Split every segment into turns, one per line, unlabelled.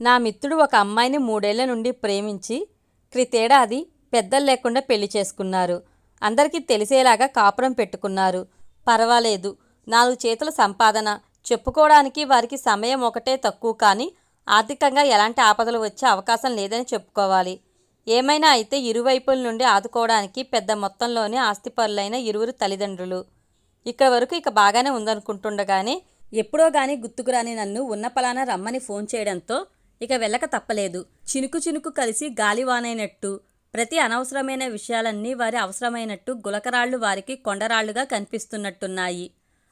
నా మిత్రుడు ఒక అమ్మాయిని మూడేళ్ళ నుండి ప్రేమించి క్రితేడాది పెద్దలు లేకుండా పెళ్ళి చేసుకున్నారు. అందరికీ తెలిసేలాగా కాపురం పెట్టుకున్నారు. పర్వాలేదు నాలుగు చేతుల సంపాదన. చెప్పుకోవడానికి వారికి సమయం ఒకటే తక్కువ కానీ ఆర్థికంగా ఎలాంటి ఆపదలు వచ్చే అవకాశం లేదని చెప్పుకోవాలి. ఏమైనా అయితే ఇరువైపుల నుండి ఆదుకోవడానికి పెద్ద మొత్తంలోనే ఆస్తిపరులైన ఇరువురు తల్లిదండ్రులు. ఇక్కడ వరకు ఇక బాగానే ఉందనుకుంటుండగానే ఎప్పుడో కానీ గుర్తుకురాని నన్ను ఉన్న పలానా రమ్మని ఫోన్ చేయడంతో ఇక వెళ్ళక తప్పలేదు. చినుకు చినుకు కలిసి గాలివానైనట్టు ప్రతి అనవసరమైన విషయాలన్నీ వారి అవసరమైనట్టు గులకరాళ్ళు వారికి కొండరాళ్ళుగా కనిపిస్తున్నట్టున్నాయి.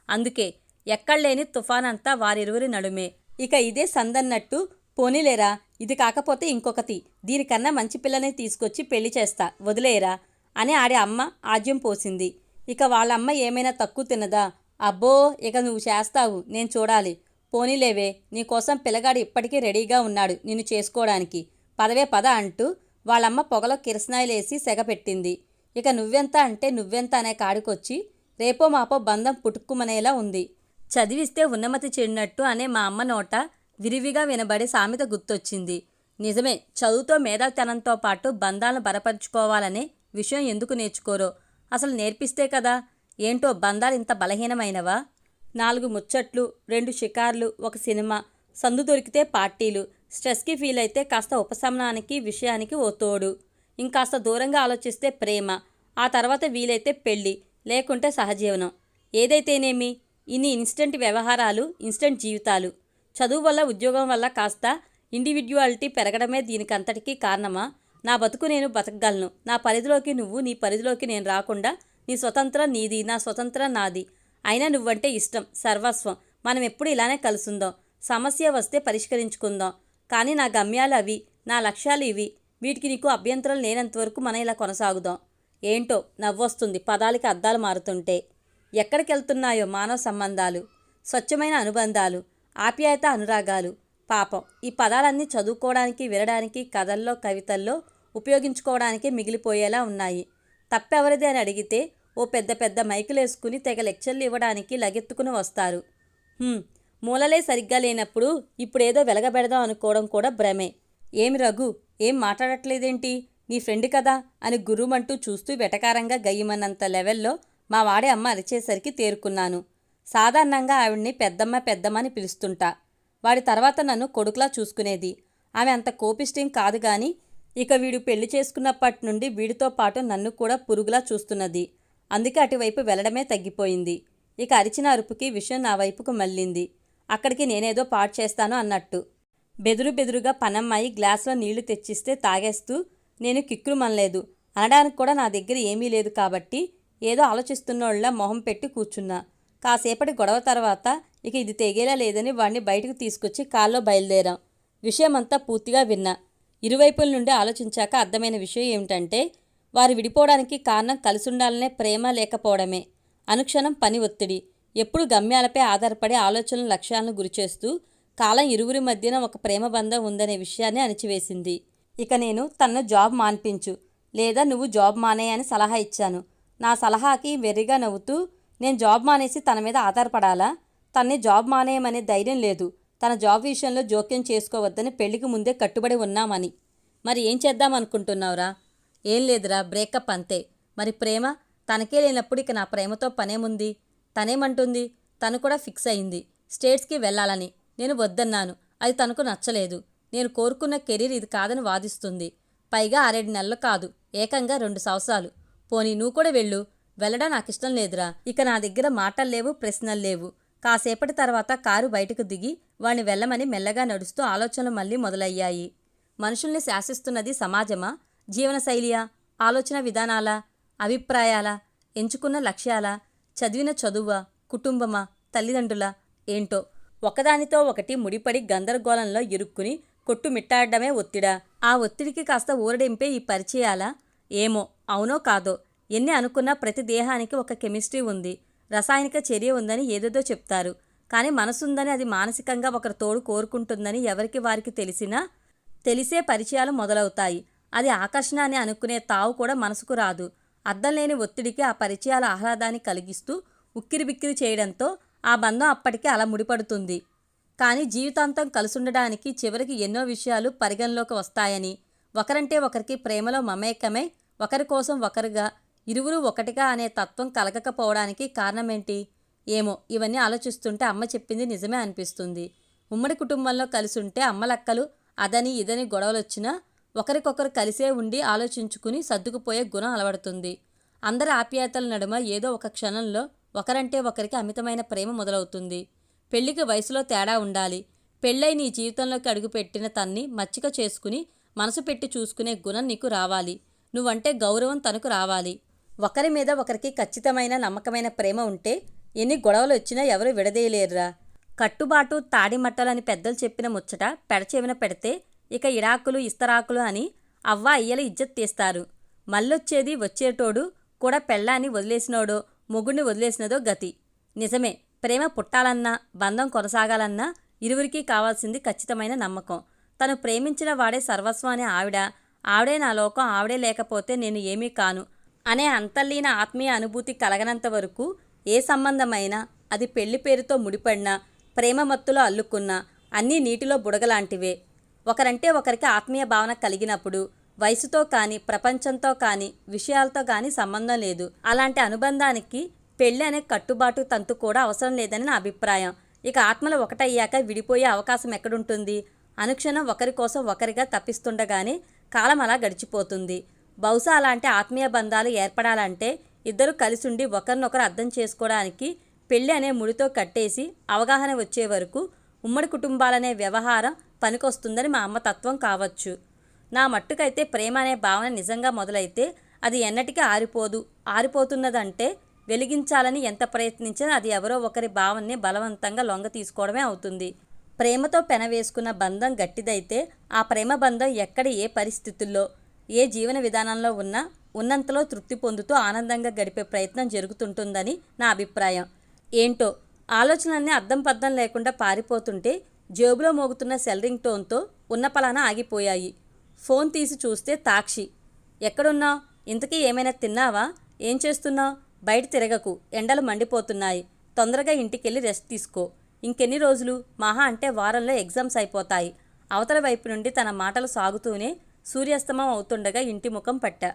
అందుకే ఎక్కడలేని తుఫానంతా వారిరువురి నడుమే. ఇక ఇదే సందన్నట్టు పోనీలేరా ఇది కాకపోతే ఇంకొకటి దీనికన్నా మంచి పిల్లని తీసుకొచ్చి పెళ్ళి చేస్తా వదిలేరా అని ఆడి అమ్మ ఆజ్యం పోసింది. ఇక వాళ్ళమ్మ ఏమైనా తక్కువ తినదా? అబ్బో ఇక నువ్వు చేస్తావు నేను చూడాలి. పోనీలేవే నీకోసం పిల్లగాడు ఇప్పటికీ రెడీగా ఉన్నాడు నిన్ను చేసుకోవడానికి. పదవే పద అంటూ వాళ్ళమ్మ పొగలో కిరసనాయిలేసి సెగపెట్టింది ఇక నువ్వెంత అంటే నువ్వెంత అనే కాడికొచ్చి రేపో మాపో బంధం పుట్టుక్కుమనేలా ఉంది. చదివిస్తే ఉన్నమతి చెడినట్టు అనే మా అమ్మ నోట విరివిగా వినబడే సామెత గుర్తొచ్చింది. నిజమే చదువుతో మేధావితనంతో పాటు బంధాలను బలపరుచుకోవాలనే విషయం ఎందుకు నేర్చుకోరో? అసలు నేర్పిస్తే కదా? ఏంటో బంధాలు ఇంత బలహీనమైనవా? నాలుగు ముచ్చట్లు రెండు షికార్లు ఒక సినిమా. సందు దొరికితే పార్టీలు. స్ట్రెస్కి ఫీల్ అయితే కాస్త ఉపశమనానికి విషయానికి ఓ తోడు. ఇంకాస్త దూరంగా ఆలోచిస్తే ప్రేమ. ఆ తర్వాత వీలైతే పెళ్ళి లేకుంటే సహజీవనం. ఏదైతేనేమి? ఇన్ని ఇన్స్టెంట్ వ్యవహారాలు ఇన్స్టెంట్ జీవితాలు. చదువు వల్ల ఉద్యోగం వల్ల కాస్త ఇండివిడ్యువాలిటీ పెరగడమే దీనికంతటికీ కారణమా? నా బతుకు నేను బతకగలను. నా పరిధిలోకి నువ్వు నీ పరిధిలోకి నేను రాకుండా నీ స్వతంత్రం నీది నా స్వతంత్రం నాది. అయినా నువ్వంటే ఇష్టం సర్వస్వం. మనం ఎప్పుడు ఇలానే కలుసుందాం సమస్య వస్తే పరిష్కరించుకుందాం. కానీ నా గమ్యాలు అవి నా లక్ష్యాలు ఇవి. వీటికి నీకు అభ్యంతరం లేనంతవరకు మనం ఇలా కొనసాగుదాం. ఏంటో నవ్వొస్తుంది పదాలకి అద్దాలు మారుతుంటే. ఎక్కడికి వెళ్తున్నాయో మానవ సంబంధాలు స్వచ్ఛమైన అనుబంధాలు ఆప్యాయత అనురాగాలు. పాపం ఈ పదాలన్నీ చదువుకోవడానికి వినడానికి కథల్లో కవితల్లో ఉపయోగించుకోవడానికి మిగిలిపోయేలా ఉన్నాయి. తప్పెవరిది అని అడిగితే ఓ పెద్ద పెద్ద మైకులు వేసుకుని తెగ లెక్చర్లు ఇవ్వడానికి లగెత్తుకుని వస్తారు. మూలలే సరిగ్గా లేనప్పుడు ఇప్పుడేదో వెలగబెడదాం అనుకోవడం కూడా భ్రమే. ఏమి రఘు ఏం మాట్లాడట్లేదేంటి? నీ ఫ్రెండ్ కదా అని గుర్రుమంటూ చూస్తూ వెటకారంగా గయ్యమన్నంత లెవెల్లో మా వాడే అమ్మ అరిచేసరికి తేరుకున్నాను. సాధారణంగా ఆవిడ్ని పెద్దమ్మ పెద్దమ్మ అని పిలుస్తుంటా. వాడి తర్వాత నన్ను కొడుకులా చూసుకునేది. ఆమె అంత కోపిష్టం కాదు గాని ఇక వీడు పెళ్ళి చేసుకున్నప్పటి నుండి వీడితో పాటు నన్ను కూడా పురుగులా చూస్తున్నది. అందుకే అటువైపు వెళ్ళడమే తగ్గిపోయింది. ఇక అరిచిన అరుపుకి విషయం నా వైపుకు మళ్ళింది. అక్కడికి నేనేదో పాడు చేస్తాను అన్నట్టు. బెదురు బెదురుగా పనమ్మాయి గ్లాసులో నీళ్ళు తెచ్చిస్తే తాగేస్తూ నేను కిక్కురుమనలేదు అనడానికి కూడా నా దగ్గర ఏమీ లేదు కాబట్టి ఏదో ఆలోచిస్తున్నోళ్ళ మొహం పెట్టి కూర్చున్నా. కాసేపటి గొడవ తర్వాత ఇక ఇది తెగేలా లేదని వాడిని బయటకు తీసుకొచ్చి కాల్లో బయలుదేరాం. విషయమంతా పూర్తిగా విన్నా. ఇరువైపుల నుండి ఆలోచించాక అర్థమైన విషయం ఏమిటంటే వారు విడిపోవడానికి కారణం కలిసుండాలనే ప్రేమ లేకపోవడమే. అనుక్షణం పని ఒత్తిడి. ఎప్పుడు గమ్యాలపై ఆధారపడి ఆలోచనల లక్ష్యాలను గురిచేస్తూ కాలం ఇరువురి మధ్యన ఒక ప్రేమ బంధం ఉందనే విషయాన్ని అణిచివేసింది. ఇక నేను తన్ను జాబ్ మాన్పించు లేదా నువ్వు జాబ్ మానే అని సలహా ఇచ్చాను. నా సలహాకి వెర్రిగా నవ్వుతూ నేను జాబ్ మానేసి తన మీద ఆధారపడాలా? తన్ని జాబ్ మానేయమనే ధైర్యం లేదు. తన జాబ్ విషయంలో జోక్యం చేసుకోవద్దని పెళ్ళికి ముందే కట్టుబడి ఉన్నామని. మరి ఏం చేద్దాం అనుకుంటున్నావురా? ఏం లేదురా బ్రేకప్ అంతే. మరి ప్రేమ? తనకే లేనప్పుడు ఇక నా ప్రేమతో పనేముంది? తనేమంటుంది? తను కూడా ఫిక్స్ అయింది. స్టేట్స్కి వెళ్ళాలని. నేను వద్దన్నాను. అది తనకు నచ్చలేదు. నేను కోరుకున్న కెరీర్ ఇది కాదని వాదిస్తుంది. పైగా ఆరేడు నెలలు కాదు. ఏకంగా రెండు సంవత్సరాలు. పోనీ నువ్వు కూడా వెళ్ళు. వెళ్ళడం నాకు ఇష్టం లేదురా. ఇక నా దగ్గర మాటలు లేవు ప్రశ్నలు లేవు. కాసేపటి తర్వాత కారు బయటకు దిగి వాణ్ణి వెళ్ళమని మెల్లగా నడుస్తూ ఆలోచనలు మళ్ళీ మొదలయ్యాయి. మనుషుల్ని శాసిస్తున్నది సమాజమా? జీవనశైలియా ఆలోచన విధానాలా అభిప్రాయాలా ఎంచుకున్న లక్ష్యాలా చదివిన చదువా కుటుంబమా తల్లిదండ్రుల ఏంటో. ఒకదానితో ఒకటి ముడిపడి గందరగోళంలో ఇరుక్కుని కొట్టుమిట్టాడమే ఒత్తిడా. ఆ ఒత్తిడికి కాస్త ఊరడింపే ఈ పరిచయాలా? ఏమో అవునో కాదో. ఎన్ని అనుకున్నా ప్రతి దేహానికి ఒక కెమిస్ట్రీ ఉంది. రసాయనిక చర్య ఉందని ఏదేదో చెప్తారు. కానీ మనసుందని అది మానసికంగా ఒకరి తోడు కోరుకుంటుందని ఎవరికి వారికి తెలిసినా తెలిసే పరిచయాలు మొదలవుతాయి. అది ఆకర్షణ అని అనుకునే తావు కూడా మనసుకు రాదు. అర్థం లేని ఒత్తిడికి ఆ పరిచయాల ఆహ్లాదాన్ని కలిగిస్తూ ఉక్కిరిబిక్కిరి చేయడంతో ఆ బంధం అప్పటికే అలా ముడిపడుతుంది. కానీ జీవితాంతం కలుసుండడానికి చివరికి ఎన్నో విషయాలు పరిగణలోకి వస్తాయని. ఒకరంటే ఒకరికి ప్రేమలో మమేకమై ఒకరి కోసం ఒకరుగా ఇరువురు ఒకటిగా అనే తత్వం కలగకపోవడానికి కారణమేంటి? ఏమో ఇవన్నీ ఆలోచిస్తుంటే అమ్మ చెప్పింది నిజమే అనిపిస్తుంది. ఉమ్మడి కుటుంబంలో కలిసి ఉంటే అమ్మలక్కలు అదని ఇదని గొడవలొచ్చినా ఒకరికొకరు కలిసే ఉండి ఆలోచించుకుని సర్దుకుపోయే గుణం అలవడుతుంది. అందరి ఆప్యాయతల నడుమ ఏదో ఒక క్షణంలో ఒకరంటే ఒకరికి అమితమైన ప్రేమ మొదలవుతుంది. పెళ్ళికి వయసులో తేడా ఉండాలి. పెళ్ళై నీ జీవితంలోకి అడుగుపెట్టిన తన్ని మచ్చిక చేసుకుని మనసు పెట్టి చూసుకునే గుణం నీకు రావాలి. నువ్వంటే గౌరవం తనకు రావాలి. ఒకరి మీద ఒకరికి ఖచ్చితమైన నమ్మకమైన ప్రేమ ఉంటే ఎన్ని గొడవలు వచ్చినా ఎవరు విడదీయలేరురా. కట్టుబాటు తాడిమట్టలని పెద్దలు చెప్పిన ముచ్చట పెడచెవిన పెడితే ఇక ఇడాకులు ఇస్తరాకులు అని అవ్వ అయ్యల ఇజ్జత్ తీస్తారు. మళ్ళొచ్చేది వచ్చేటోడు కూడా పెళ్ళాన్ని వదిలేసినోడో మొగుడిని వదిలేసినదో గతి. నిజమే ప్రేమ పుట్టాలన్నా బంధం కొనసాగాలన్నా ఇరువురికి కావాల్సింది ఖచ్చితమైన నమ్మకం. తను ప్రేమించిన వాడే సర్వస్వం అనే ఆవిడ ఆవిడే నా లోకం ఆవిడే లేకపోతే నేను ఏమీ కాను అనే అంతర్లీన ఆత్మీయ అనుభూతి కలగనంత వరకు ఏ సంబంధమైనా అది పెళ్ళి పేరుతో ముడిపడినా ప్రేమ మత్తులో అల్లుకున్నా అన్నీ నీటిలో బుడగలాంటివే. ఒకరంటే ఒకరికి ఆత్మీయ భావన కలిగినప్పుడు వయసుతో కానీ ప్రపంచంతో కానీ విషయాలతో కానీ సంబంధం లేదు. అలాంటి అనుబంధానికి పెళ్ళి అనే కట్టుబాటు తంతు కూడా అవసరం లేదని నా అభిప్రాయం. ఇక ఆత్మలు ఒకటయ్యాక విడిపోయే అవకాశం ఎక్కడుంటుంది? అనుక్షణం ఒకరి కోసం ఒకరిగా తప్పిస్తుండగానే కాలం అలా గడిచిపోతుంది. బహుశా అలాంటి ఆత్మీయ బంధాలు ఏర్పడాలంటే ఇద్దరు కలిసుండి ఒకరినొకరు అర్థం చేసుకోవడానికి పెళ్ళి అనే ముడితో కట్టేసి అవగాహన వచ్చే వరకు ఉమ్మడి కుటుంబాలనే వ్యవహారం పనికొస్తుందని మా అమ్మ తత్వం కావచ్చు. నా మట్టుకైతే ప్రేమ అనే భావన నిజంగా మొదలైతే అది ఎన్నటికీ ఆరిపోదు. ఆరిపోతున్నదంటే వెలిగించాలని ఎంత ప్రయత్నించినా అది ఎవరో ఒకరి భావనని బలవంతంగా లొంగ తీసుకోవడమే అవుతుంది. ప్రేమతో పెనవేసుకున్న బంధం గట్టిదైతే ఆ ప్రేమ బంధం ఎక్కడ ఏ పరిస్థితుల్లో ఏ జీవన విధానంలో ఉన్నా ఉన్నంతలో తృప్తి పొందుతూ ఆనందంగా గడిపే ప్రయత్నం జరుగుతుంటుందని నా అభిప్రాయం. ఏంటో ఆలోచనలన్నీ అద్దం పద్దం లేకుండా పారిపోతుంటే జేబులో మోగుతున్న సెల్ రింగ్ టోన్తో ఉన్న పలానా ఆగిపోయాయి. ఫోన్ తీసి చూస్తే తాక్షి ఎక్కడున్నావు? ఇంతకీ ఏమైనా తిన్నావా? ఏం చేస్తున్నావు? బయట తిరగకు ఎండలు మండిపోతున్నాయి. తొందరగా ఇంటికెళ్ళి రెస్ట్ తీసుకో. ఇంకెన్ని రోజులు? మహా అంటే వారంలో ఎగ్జామ్స్ అయిపోతాయి. అవతల వైపు నుండి తన మాటలు సాగుతూనే సూర్యాస్తమం అవుతుండగా ఇంటి ముఖం పట్టా.